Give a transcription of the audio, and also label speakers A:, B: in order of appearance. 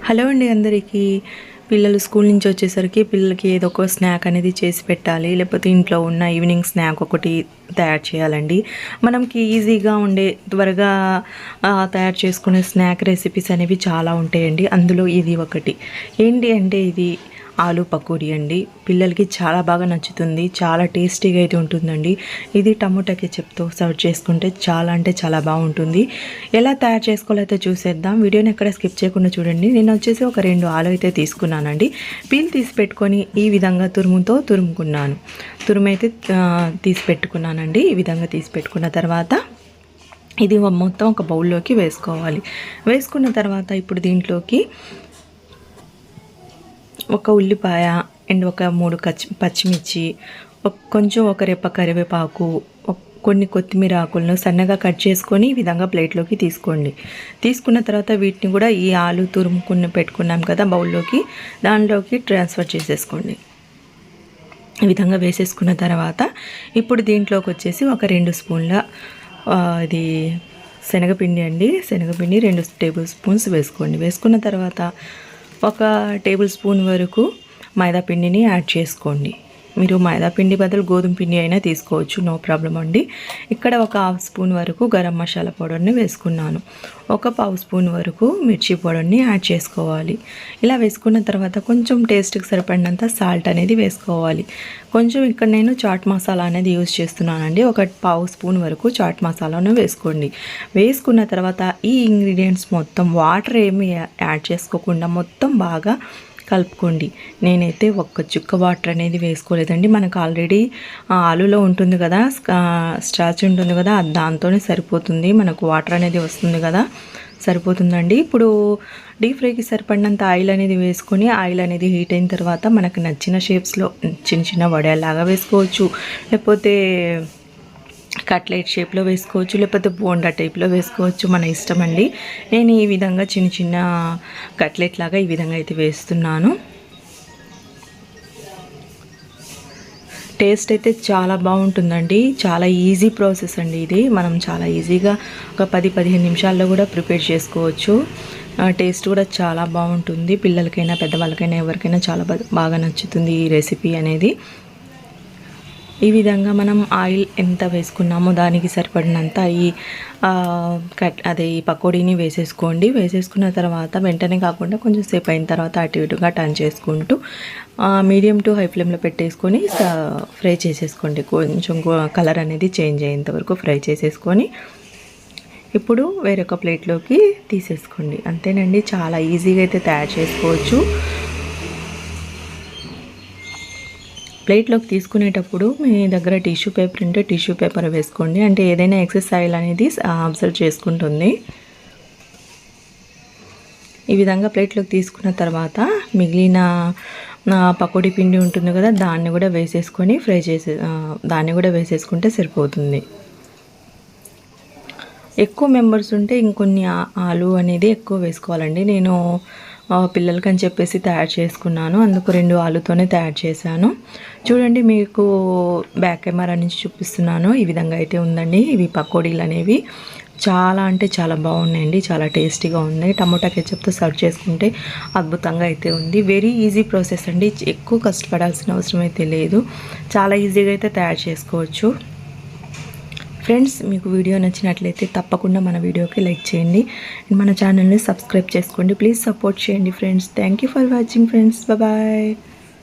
A: Hello అండి అందరికీ. పిల్లలు స్కూల్ నుంచి వచ్చేసరికి పిల్లలకి ఏదో ఒక స్నాక్ అనేది చేసి పెట్టాలి. లేకపోతే ఇంట్లో ఉన్న ఈవినింగ్ స్నాక్ ఒకటి తయారు చేయాలండి. మనకి ఈజీగా ఉండే త్వరగా తయారు చేసుకునే స్నాక్ రెసిపీస్ అనేవి చాలా ఉంటాయండి. అందులో ఇది ఒకటి. ఏంటి అంటే ఇది ఆలు పకోడీ అండి. పిల్లలకి చాలా బాగా నచ్చుతుంది. చాలా టేస్టీగా అయితే ఉంటుందండి. ఇది టమోటా కెచప్తో సర్వ్ చేసుకుంటే చాలా అంటే చాలా బాగుంటుంది. ఎలా తయారు చేసుకోవాలో అయితే చూసేద్దాం. వీడియోని ఎక్కడ స్కిప్ చేయకుండా చూడండి. నేను వచ్చేసి ఒక రెండు ఆలు అయితే తీసుకున్నానండి. పీల్ తీసి పెట్టుకొని ఈ విధంగా తురుముతో తురుముకున్నాను. తురుము అయితే తీసి పెట్టుకున్నానండి. ఈ విధంగా తీసి పెట్టుకున్న తర్వాత ఇది మొత్తం ఒక బౌల్లోకి వేసుకోవాలి. వేసుకున్న తర్వాత ఇప్పుడు దీంట్లోకి ఒక ఉల్లిపాయ అండ్ ఒక మూడు కచ్చి పచ్చిమిర్చి ఒక కొంచెం ఒక రెప్ప కరివేపాకు కొన్ని కొత్తిమీర ఆకులను సన్నగా కట్ చేసుకొని ఈ విధంగా ప్లేట్లోకి తీసుకోండి. తీసుకున్న తర్వాత వీటిని కూడా ఈ ఆలు తురుముకుని పెట్టుకున్నాం కదా బౌల్లోకి దానిలోకి ట్రాన్స్ఫర్ చేసేసుకోండి. ఈ విధంగా వేసేసుకున్న తర్వాత ఇప్పుడు దీంట్లోకి వచ్చేసి ఒక రెండు స్పూన్ల ఇది శనగపిండి అండి. శనగపిండి రెండు టేబుల్ స్పూన్స్ వేసుకోండి. వేసుకున్న తర్వాత ఒక టేబుల్ స్పూన్ వరకు మైదా పిండిని యాడ్ చేసుకోండి. మీరు మైదా పిండి బదులు గోధుమ పిండి అయినా తీసుకోవచ్చు నో ప్రాబ్లం అండి. ఇక్కడ ఒక హాఫ్ స్పూన్ వరకు గరం మసాలా పౌడర్ని వేసుకున్నాను. ఒక పావు స్పూన్ వరకు మిర్చి పౌడర్ని యాడ్ చేసుకోవాలి. ఇలా వేసుకున్న తర్వాత కొంచెం టేస్ట్కి సరిపడినంత సాల్ట్ అనేది వేసుకోవాలి. కొంచెం ఇక్కడ నేను చాట్ మసాలా అనేది యూజ్ చేస్తున్నానండి. ఒక పావు స్పూన్ వరకు చాట్ మసాలాను వేసుకోండి. వేసుకున్న తర్వాత ఈ ఇంగ్రీడియంట్స్ మొత్తం వాటర్ ఏమి యాడ్ చేసుకోకుండా మొత్తం బాగా కలుపుకోండి. నేనైతే ఒక్క చుక్క వాటర్ అనేది వేసుకోలేదండి. మనకు ఆల్రెడీ ఆలులో ఉంటుంది కదా స్టార్చ్ ఉంటుంది కదా దాంతోనే సరిపోతుంది. మనకు వాటర్ అనేది వస్తుంది కదా సరిపోతుందండి. ఇప్పుడు డీప్ ఫ్రైకి సరిపడినంత ఆయిల్ అనేది వేసుకొని ఆయిల్ అనేది హీట్ అయిన తర్వాత మనకు నచ్చిన షేప్స్లో చిన్న చిన్న వడేలాగా వేసుకోవచ్చు. లేకపోతే కట్లెట్ షేప్లో వేసుకోవచ్చు లేకపోతే బోండా టైప్లో వేసుకోవచ్చు మన ఇష్టం అండి. నేను ఈ విధంగా చిన్న చిన్న కట్లెట్ లాగా ఈ విధంగా అయితే వేస్తున్నాను. టేస్ట్ అయితే చాలా బాగుంటుందండి. చాలా ఈజీ ప్రాసెస్ అండి ఇది. మనం చాలా ఈజీగా ఒక పది పదిహేను నిమిషాల్లో కూడా ప్రిపేర్ చేసుకోవచ్చు. టేస్ట్ కూడా చాలా బాగుంటుంది. పిల్లలకైనా పెద్దవాళ్ళకైనా ఎవరికైనా చాలా బాగా నచ్చుతుంది ఈ రెసిపీ అనేది. ఈ విధంగా మనం ఆయిల్ ఎంత వేసుకున్నామో దానికి సరిపడినంత ఈ కట్ అదే ఈ పకోడీని వేసేసుకోండి. వేసేసుకున్న తర్వాత వెంటనే కాకుండా కొంచెం సేపు అయిన తర్వాత అటు ఇటుగా టర్న్ చేసుకుంటూ మీడియం టు హై ఫ్లేమ్లో పెట్టేసుకొని ఫ్రై చేసేసుకోండి. కొంచెం కలర్ అనేది చేంజ్ అయ్యేంత వరకు ఫ్రై చేసేసుకొని ఇప్పుడు వేరొక ప్లేట్లోకి తీసేసుకోండి. అంతేనండి చాలా ఈజీగా అయితే తయారు చేసుకోవచ్చు. ప్లేట్లోకి తీసుకునేటప్పుడు మీ దగ్గర టిష్యూ పేపర్ ఉంటే టిష్యూ పేపర్ వేసుకోండి. అంటే ఏదైనా ఎక్సెస్ ఆయిల్ అనేది అబ్జర్వ్ చేసుకుంటుంది. ఈ విధంగా ప్లేట్లోకి తీసుకున్న తర్వాత మిగిలిన పకోడీ పిండి ఉంటుంది కదా దాన్ని కూడా వేసేసుకొని ఫ్రై చేసే దాన్ని కూడా వేసేసుకుంటే సరిపోతుంది. ఎక్కువ మెంబర్స్ ఉంటే ఇంకొన్ని ఆలు అనేది ఎక్కువ వేసుకోవాలండి. నేను పిల్లలకి పిల్లలకని చెప్పేసి తయారు చేసుకున్నాను. అందుకు రెండు ఆలుతోనే తయారు చేశాను. చూడండి మీకు బ్యాక్ కెమెరా నుంచి చూపిస్తున్నాను. ఈ విధంగా అయితే ఉందండి. ఇవి పకోడీలు అనేవి. చాలా అంటే చాలా బాగున్నాయండి. చాలా టేస్టీగా ఉన్నాయి. టమోటా కెచప్తో సర్వ్ చేసుకుంటే అద్భుతంగా అయితే ఉంది. వెరీ ఈజీ ప్రాసెస్ అండి. ఎక్కువ కష్టపడాల్సిన అవసరం అయితే లేదు. చాలా ఈజీగా అయితే తయారు చేసుకోవచ్చు. ఫ్రెండ్స్ మీకు వీడియో నచ్చినట్లయితే తప్పకుండా మన వీడియోకి లైక్ చేయండి. అండ్ మన ఛానల్ని సబ్స్క్రైబ్ చేసుకోండి. ప్లీజ్ సపోర్ట్ చేయండి friends thank you for watching friends bye